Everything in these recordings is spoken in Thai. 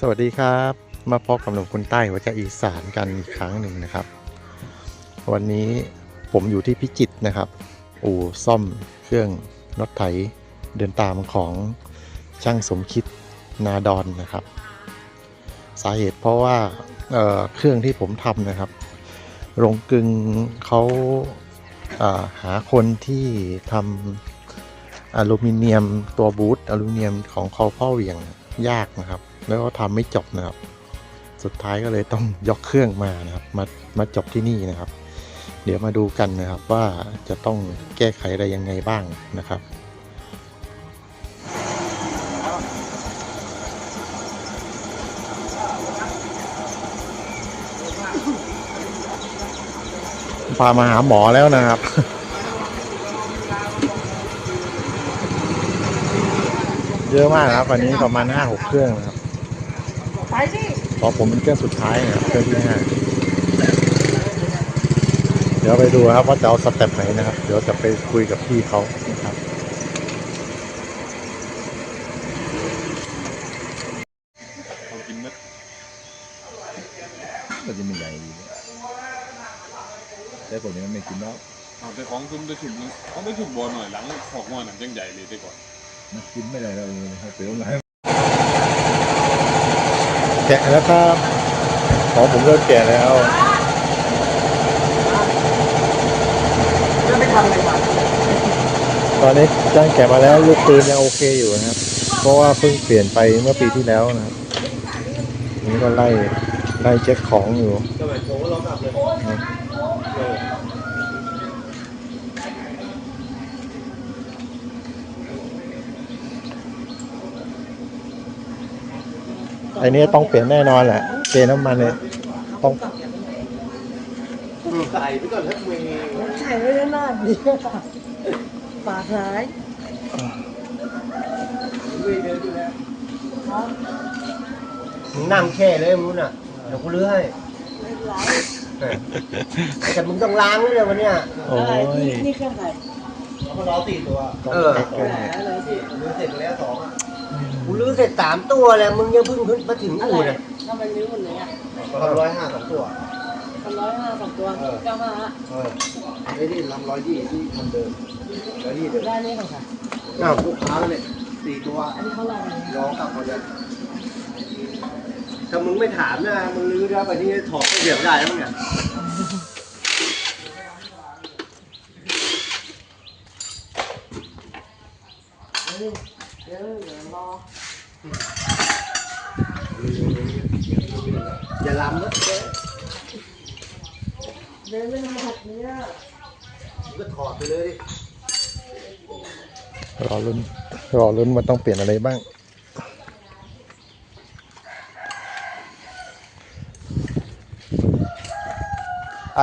สวัสดีครับ มาพบกับหนุ่มคนใต้หัวใจอีสานกันอีกครั้งหนึ่งนะครับ วันนี้ผมอยู่ที่พิจิตรนะครับ อู่ซ่อมเครื่องรถไถเดินตามของช่างสมคิดนาดอนนะครับ สาเหตุเพราะว่าเเครื่องที่ผมทำนะครับโรงกึงเขาาหาคนที่ทำอลูมิเนียมตัวบูทอลูมิเนียมของคอพ่อเหวี่ยง ยากนะครับ แล้วก็ทำไม่จบนะครับ สุดท้ายก็เลยต้องยกเครื่องมานะครับ มามาจบที่นี่นะครับ เดี๋ยวมาดูกันนะครับว่าจะต้องแก้ไขอะไรยังไงบ้างนะครับพามาหาหมอแล้วนะครับ เยอะมากนะครับวันนี้ประมาณห้าหกเครื่องนะครับไปสิเพราะผมเป็นเครื่องสุดท้ายนะครับเครื่องที่ห้าเดี๋ยวไปดูนะครับว่าจะเอาสเต็ปไหนนะครับ เดี๋ยวจะไปคุยกับพี่เขานะครับเขากินเม็ดก็จะมีใหญ่ดีแต่ผมยังไม่กินแล้วเอาแต่ของซุ่มได้ฉุดนึงเขาได้ฉุดบัวหน่อยหลังขอกงอนหนังจังใหญ่เลยได้ก่อน มันกินไม่ได้แล้วเลยครับเสียวไหลแกะแล้วครับของผมเริ่มแกะแล้วจะไปทำอะไรมาตอนนี้จ้างแกะมาแล้วลูกปืนยังโอเคอยู่นะครับ เพราะว่าเพิ่งเปลี่ยนไปเมื่อปีที่แล้วนะครับนี่ก็ไล่ไล่เช็คของอยู่ อ้นี่ต้องเปลี่ยนแน่นอนแหละเปลี่ยนน้ำมันเนี่ยต้องใส่ไปก่อนแล้วมีใส่ไว้แล้วหน้าดีปากหายมึงนั่งแช่เลยมึงน่ะ เดี๋ยวกูเลื้อให้ไม่เป็นไรแต่มึงต้องล้างด้วยเลยวันเนี้ยโอ้อะไรยนี่นี่เครื่องใครเขาล้อสี่ตัวต้องเออแพ็คเลยแหมอะไรสิลื้อเสร็จแล้วสองอะ กูลื้อเสร็จสามตัวแล้วมึงยังเพิ่งขึ้นมาถึงอะอู่ไรเนี่ยทำไมนิ้วมันเลยอะร้อยห้าสองตัวพันร้อยห้าสองตัวเออ เก้าห้าเออไอ้นี่ลำร้อยยี่ที่มันเดิมร้อยยี่เดิมได้นี่ของใครอ้าวลูกค้าเลยสี่ตัวอันนี้เขาลองอะไรรอกลับมาเลยถ้ามึงไม่ถามนะมึงลื้อแล้วไปที่ถอดก็เสียบได้แล้วเนี่ยเดี๋ยวเดี๋ยวรอ อย่าล้ำนะเจ๊ เดี๋ยวไม่ทำหัดเนี้ยมึงก็ถอดไปเลยดิรอลุ้นรอลุ้นว่าต้องเปลี่ยนอะไรบ้าง ไอ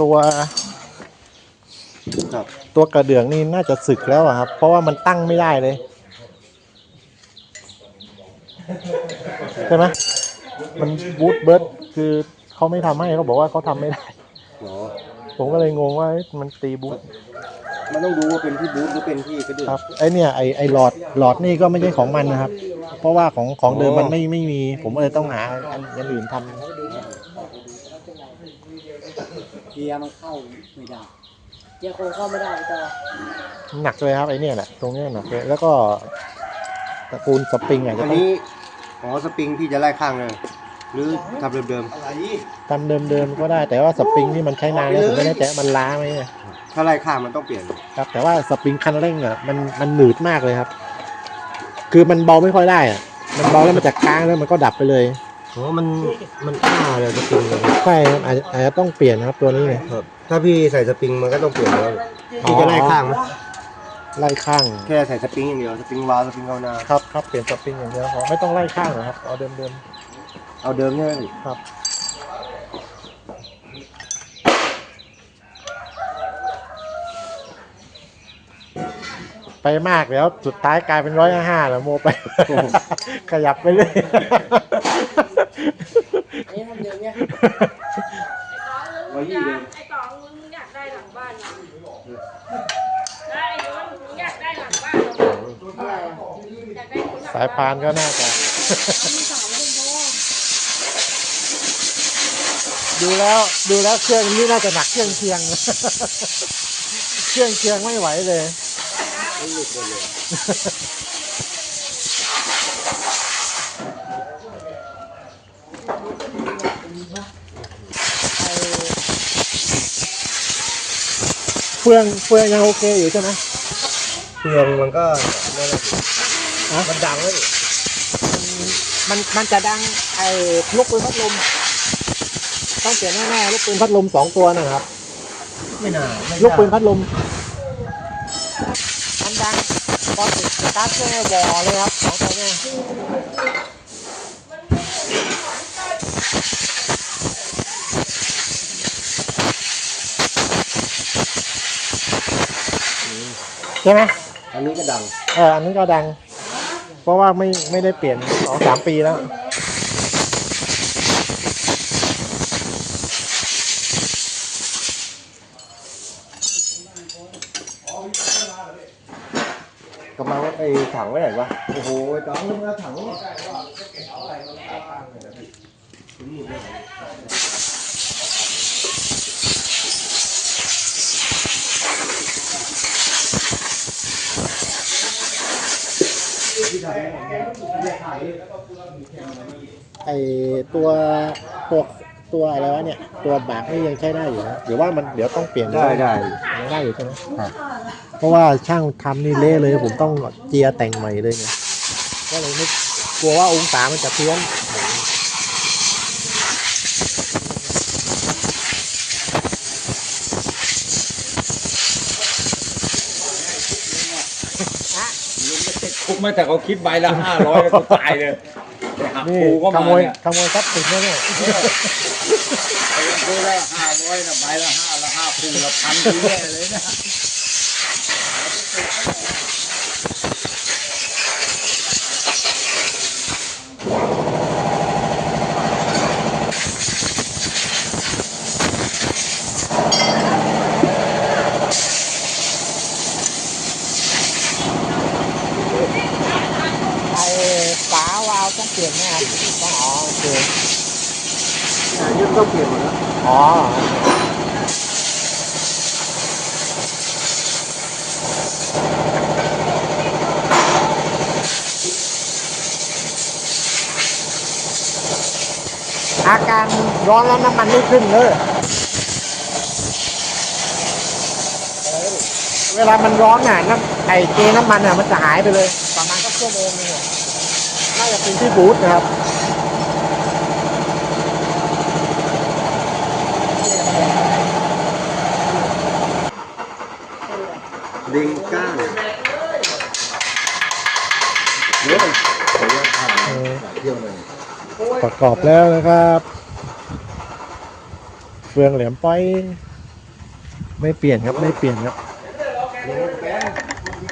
ตัวครับ ตัวกระเดื่องนี่น่าจะสึกแล้วอะครับ เพราะว่ามันตั้งไม่ได้เลยใช่ไหมมันบูทเบิร์ดคือเขาไม่ทำให้เขาบอกว่าเขาทำไม่ได้หรอ ผมก็เลยงงว่าเอ๊ะมันตีบูทมันต้องดูว่าเป็นที่บูธหรือเป็นที่กระเดื่องครับไอเนี่ยไอไอหลอดหลอดนี่ก็ไม่ใช่ของมันนะครับ เพราะว่าของของเดิมอ๋อมันไม่ไม่มี ผมก็เลยต้องหาอันอันอื่นทำเกียร์มันเข้าไม่ได้เกียร์คงเข้าไม่ได้ต่อหนักเลยครับไอเนี่ยแหละตรงเนี้ยหนักเลยแล้วก็ตระกูลสปริงอาจจะอันต้อง นี้อ๋อสปริงที่จะไล่ข้างเลย หรือทำเดิมๆอะไรทำเดิมๆก็ได้ แต่ว่าสปริงนี่มันใช้นานแล้วผมไม่แน่ใจว่ามันล้าไหมเนี่ยถ้าไล่ข้างมันต้องเปลี่ยน ครับ แต่ว่าสปริงคันเร่งอะมันมันหนืดมากเลยครับ คือมันเบาไม่ค่อยได้อะมันเบาแล้วมันจะค้างแล้วมันก็ดับไปเลยโอ้มัน มันอ้าเลยสปริงเลยใช่ครับอาจจะอาจจะต้องเปลี่ยนนะครับตัวนี้เนี่ยครับ ถ้าพี่ใส่สปริงมันก็ต้องเปลี่ยนแล้วพี่จะไล่ข้างไหมไล่ข้าง แค่ใส่สปริงอย่างเดียว สปริงวาล์วสปริงเอาหน้า ครับครับเปลี่ยนสปริงอย่างเดียวพอไม่ต้องไล่ข้างหรอกครับเอาเดิม เอาเดิมใช่ไหมๆครับ ไปมากแล้ว สุดท้ายกลายเป็นร้อยห้าแล้วโมไป ขยับไปเลยอันนี้ทำเดิมเนี่ยร้อยยี่เดิมไอ้ตองมึงอยากได้หลังบ้านนะได้ไอ้ย้อนมึงอยากได้หลังบ้านเหรออะไรอะอยากได้คนหลังสายพานก็น่าจะ มีสามใช่ไหม ดูแล้ว ดูแล้วเครื่องนี้น่าจะหนักเครื่องเคียง เครื่องเคียงไม่ไหวเลยเฟืองเฟืองยังโอเคอยู่ใช่ไหมเฟืองมันก็นั่นแหละมันดังเลยมันมันจะดังไอ้ลูกปืนพัดลม ต้องเปลี่ยนแน่ๆลูกปืนพัดลมสองตัวนะครับ ไม่น่าไม่ลูกปืนพัดลมมันดังตอนติดสตาร์ทเครื่องวอเลยครับสองตัวเนี้ใช่ไหมอันนี้ก็ดัง เอออันนี้ก็ดัง เพราะว่าไม่ไม่ได้เปลี่ยนสองสามปีแล้ว กำลังไอ้ถังไว้ไหนวะ โอ้โหต้องมึงเอาถังไอตัวตัว ตัวอะไรวะเนี่ย ตัวบากนี่ยังใช้ได้อยู่นะหรือว่ามันเดี๋ยวต้องเปลี่ยนได้ได้ ยังได้อยู่ใช่ไหมเพราะว่าช่างทำนี่เละเลย ผมต้องเจียร์แต่งใหม่เลยเนี่ยก็เลยไม่กลัวว่าองศามันจะเพี้ยนคุกไม่แต่เขาคิดใบละห้าร้อยแล้วกูตายเลยไปหักนี่กูก็ขมาโมยเนี่ย ขโมยทรัพย์สินนะเนี่ย ไปกูละห้าร้อยนะใบละห้าละห้าคูละพันทีแน่เลยนะ ไอฝาวาล์วต้องเปลี่ยนไหมครับต้องอ๋อโอเค อันนี้ต้องเปลี่ยนหมดแล้ว อ๋ออาการร้อน แล้วน้ำมันไม่ขึ้นเลยเวลามันร้อนน่ะน้ำไอเจน้ำมันอะมันจะหายไปเลย ประมาณก็ชั่วโมงนึงน่าจะเป็นที่บูธนะครับดิงก้าเยออนุญาตถ่ายเที่ยวหน่อยประกอบแล้วนะครับ เฟืองแหลมป้อยไม่เปลี่ยนครับไม่เปลี่ยนครับ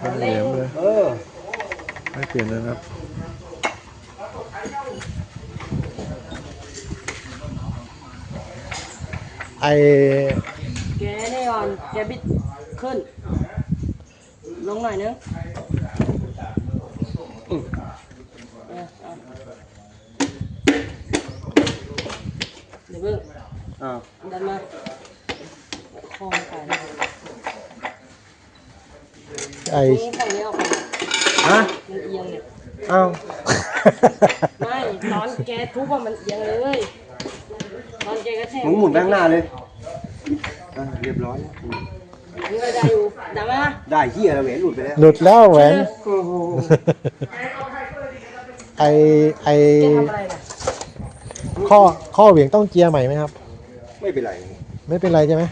เป็นแหลมเลยเออไม่เปลี่ยนเลยครับไอแกนี่ก่อนแกบิดขึ้น ลงหน่อยนึงอืมเออเอาเดี๋ยวเพิ่ง อ้าวดันมาคองไปไอตรงฝั่งนี้ออกไปฮะมันเอียงเนี่ยอ้าวไม่ตอนแกทุบอะมันเอียงเลย ตอนแกกระแทกมึงหมุนแบงหน้าเลยอะเรียบร้อยมันก็ได้อยู่ดันมาได้เฮียแล้วแหวนหลุดไปแล้วหลุดแล้วแหวน โอ้โหไอไอแกทำอะไรน่ะข้อข้อเหวี่ยงต้องเจียร์ใหม่ไหมครับ ไม่เป็นไรไม่เป็นไรใช่ไหม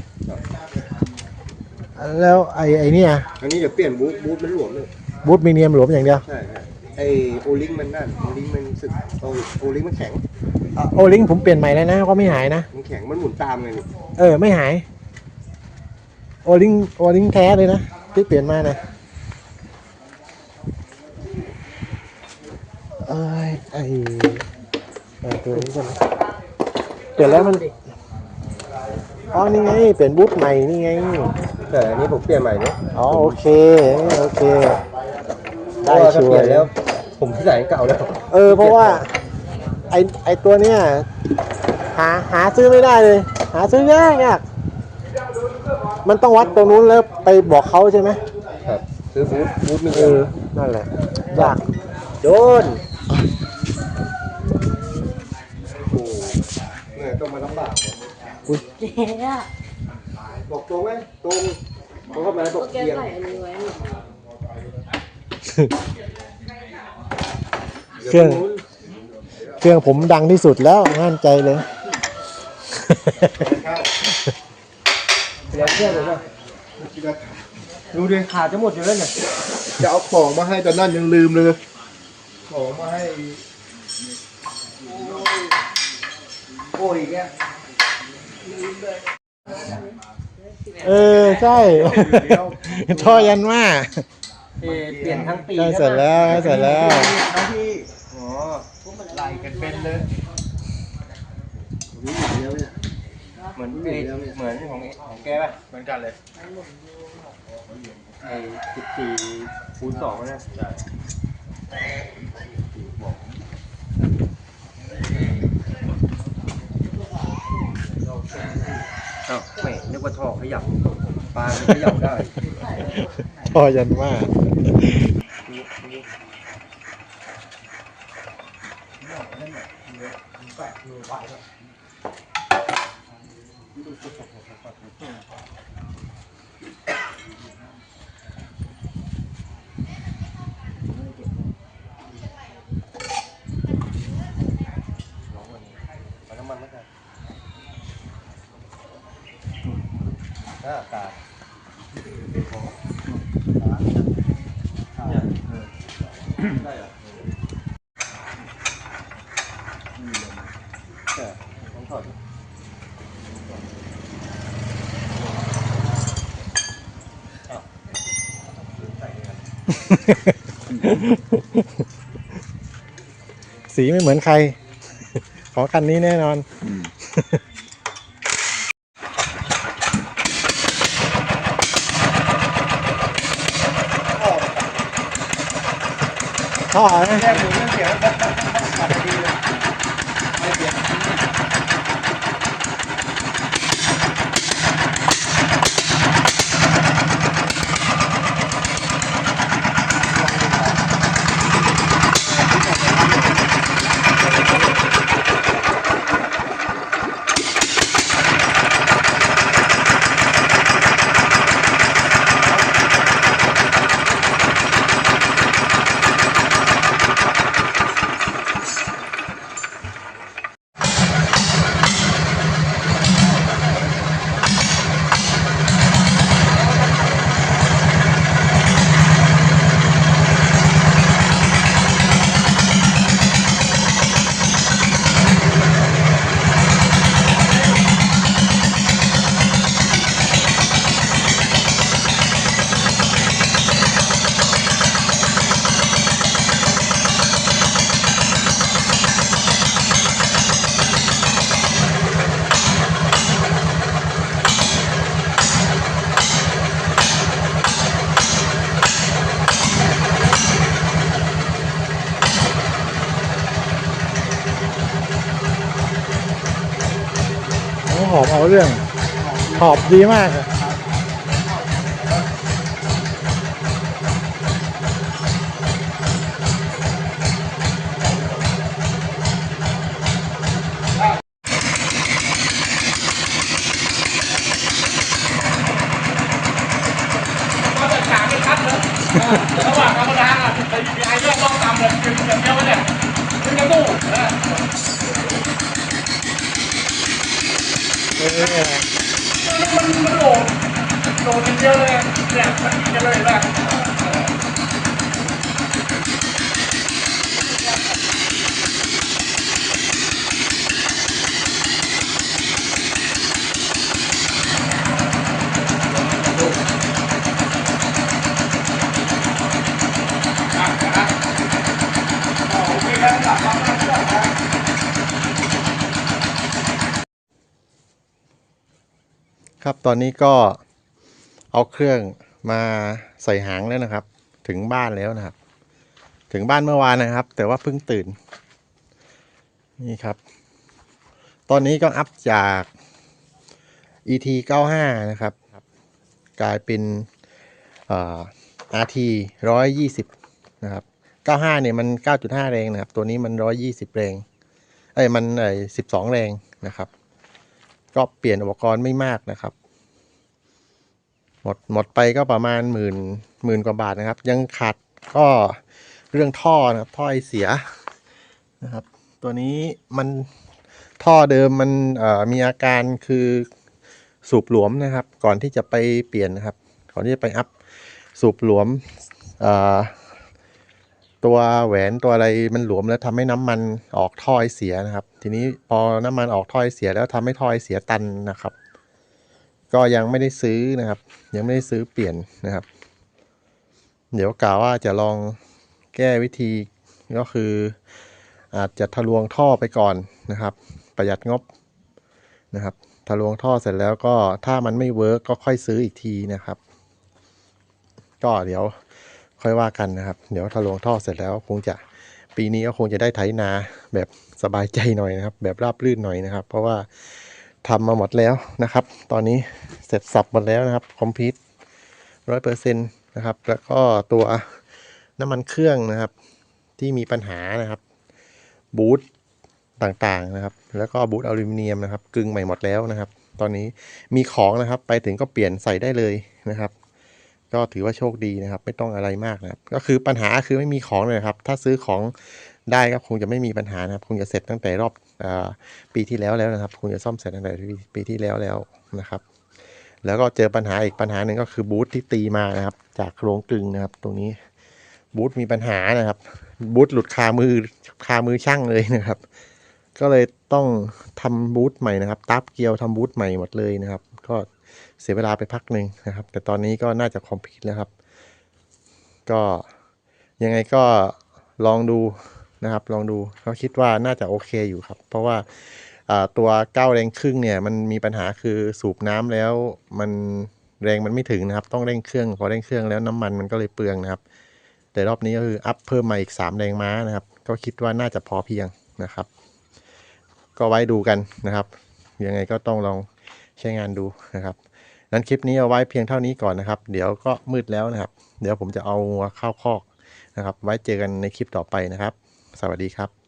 แล้วไอไอเนี่ยอันนี้เดี๋ยวเปลี่ยนบูทบูทมันหลวมเลยบูทมีเนียมหลวมอย่างเดียวใช่ใช่ไอโอลิงมันนั่นโอลิงมันสึกโอโอลิงมันแข็งโอลิงผมเปลี่ยนใหม่แล้วนะก็ไม่หายนะมันแข็งมันหมุนตามไงนี่เออไม่หายโอลิงโอลิงแท้เลยนะที่เปลี่ยนมานะเอ้ยไอไอตัวนี้ใช่ไหมเปลี่ยนแล้วมัน อ๋อนี่ไงเปลี่ยนบูทใหม่นี่ไงแต่อันนี้ผมเปลี่ยนใหม่เนี่ยอ๋อโอเคโอเค เพได้ราะว่าถ้าชัวเปลี่ยนร์แล้ว ผมที่ไหนเก่าแล้วเออเพราะว่าไอไอตัวเนี้ยหาหาซื้อไม่ได้เลย หาซื้อยากยากมันต้องวัดตรงนู้นแล้วไปบอกเขาใช่ไหมครับซื้อบูธบูธมีเออนั่นแหละยากโดนเนี่ยต้องมาลำบาก แกอะบอกตรงไหมตรงเขาก็มาบอกแกเทียงใส่อันนี้ไว้นี่เครื่อง เครื่องผมดังที่สุดแล้วง่านใจเลยเดี๋ยวเชื่อเลยว่าดูดิขาดจะหมดอยู่แล้วเนี่ยจะเอาของมาให้ตอนนั้นยังลืมเลย ของมาให้ โอ้ยแก เออ ใช่ ท่อยันมาเปลี่ยนทั้งปีใกล้เสร็จแล้วใกล้เสร็จแล้วทั้งที่อ๋อไล่กันเป็นเลยเหมือนเอเหมือนของของแกป่ะเหมือนกันเลยไอ้สิบสี่คูณสองนะใช่เอ้าไม่นึกว่าท่อขยับปลามันขยับได้ท่อยันมาเอาน้ำมันมาใส่ หน้าตาใช่ต้องถอดสีไม่เหมือนใคร ของคันนี้แน่นอน ท่อนะ แค่ดูเรื่องเสียงปัดดีเลยไม่เสียง โอ้หอบเอาเรื่อง ขอบดีมากอะ ตอนนี้ก็เอาเครื่องมาใส่หางแล้วนะครับ ถึงบ้านแล้วนะครับ ถึงบ้านเมื่อวานนะครับ แต่ว่าเพิ่งตื่น นี่ครับ ตอนนี้ก็อัพจาก ET 95นะครับ กลายเป็นอ่อ RT 120 นะครับ 95เนี่ยมัน 9.5 แรงนะครับ ตัวนี้มัน 120 แรง เอ้ย มันไอ้12 แรงนะครับ ก็เปลี่ยนอุปกรณ์ไม่มากนะครับ หมดหมดไปก็ประมาณหมื่นหมื่นกว่าบาทนะครับ ยังขาดก็เรื่องท่อนะครับ ท่อไอเสียนะครับ ตัวนี้มันท่อเดิมมันมีอาการคือสูบหลวมนะครับ ก่อนที่จะไปเปลี่ยนนะครับ ก่อนที่จะไปอัพสูบหลวมตัวแหวนตัวอะไรมันหลวมแล้วทำให้น้ำมันออกท่อไอเสียนะครับ ทีนี้พอน้ำมันออกท่อไอเสียแล้วทำให้ท่อไอเสียตันนะครับ ก็ยังไม่ได้ซื้อนะครับ ยังไม่ได้ซื้อเปลี่ยนนะครับ เดี๋ยวกล่าวว่าจะลองแก้วิธีก็คือ อาจจะทะลวงท่อไปก่อนนะครับ ประหยัดงบนะครับทะลวงท่อเสร็จแล้วก็ถ้ามันไม่เวิร์กก็ค่อยซื้ออีกทีนะครับ ก็เดี๋ยวค่อยว่ากันนะครับ เดี๋ยวทะลวงท่อเสร็จแล้วคงจะปีนี้ก็คงจะได้ไถนาแบบสบายใจหน่อยนะครับ แบบราบรื่นหน่อยนะครับ เพราะว่า ทำมาหมดแล้วนะครับ ตอนนี้เสร็จสับหมดแล้วนะครับ คอมพิวร้อยเปอร์เซ็นต์นะครับ แล้วก็ตัวน้ำมันเครื่องนะครับ ที่มีปัญหานะครับ บูทต่างๆนะครับ แล้วก็บูทอลูมิเนียมนะครับ กึ่งใหม่หมดแล้วนะครับ ตอนนี้มีของนะครับ ไปถึงก็เปลี่ยนใส่ได้เลยนะครับ ก็ถือว่าโชคดีนะครับ ไม่ต้องอะไรมากนะครับ ก็คือปัญหาคือไม่มีของเลยครับ ถ้าซื้อของได้ก็คงจะไม่มีปัญหานะครับ คงจะเสร็จตั้งแต่รอบ ปีที่แล้วแล้วนะครับคงจะซ่อมเสร็จตั้งแต่ปีที่แล้วแล้วนะครับ แล้วก็เจอปัญหาอีกปัญหาหนึ่งก็คือบูทที่ตีมานะครับ จากโครงกลึงนะครับ ตรงนี้บูทมีปัญหานะครับบูทหลุดคามือคามือช่างเลยนะครับ ก็เลยต้องทำบูทใหม่นะครับตับเกียวทำบูทใหม่หมดเลยนะครับ ก็เสียเวลาไปพักหนึ่งนะครับ แต่ตอนนี้ก็น่าจะคอมพลีทแล้วครับ ก็ยังไงก็ลองดู นะครับ ลองดูเขาคิดว่าน่าจะโอเคอยู่ครับ เพราะว่าตัวเก้าแรงครึ่งเนี่ยมันมีปัญหาคือสูบน้ำแล้วมันแรงมันไม่ถึงนะครับ ต้องเร่งเครื่องพอเร่งเครื่องแล้วน้ำมันมันก็เลยเปลืองนะครับ แต่รอบนี้ก็คืออัพเพิ่มมาอีก 3 แรงม้านะครับ ก็คิดว่าน่าจะพอเพียงนะครับ ก็ไว้ดูกันนะครับ ยังไงก็ต้องลองใช้งานดูนะครับนั้นคลิปนี้เอาไว้เพียงเท่านี้ก่อนนะครับ เดี๋ยวก็มืดแล้วนะครับ เดี๋ยวผมจะเอางัวเข้าคอกนะครับ ไว้เจอกันในคลิปต่อไปนะครับ สวัสดีครับ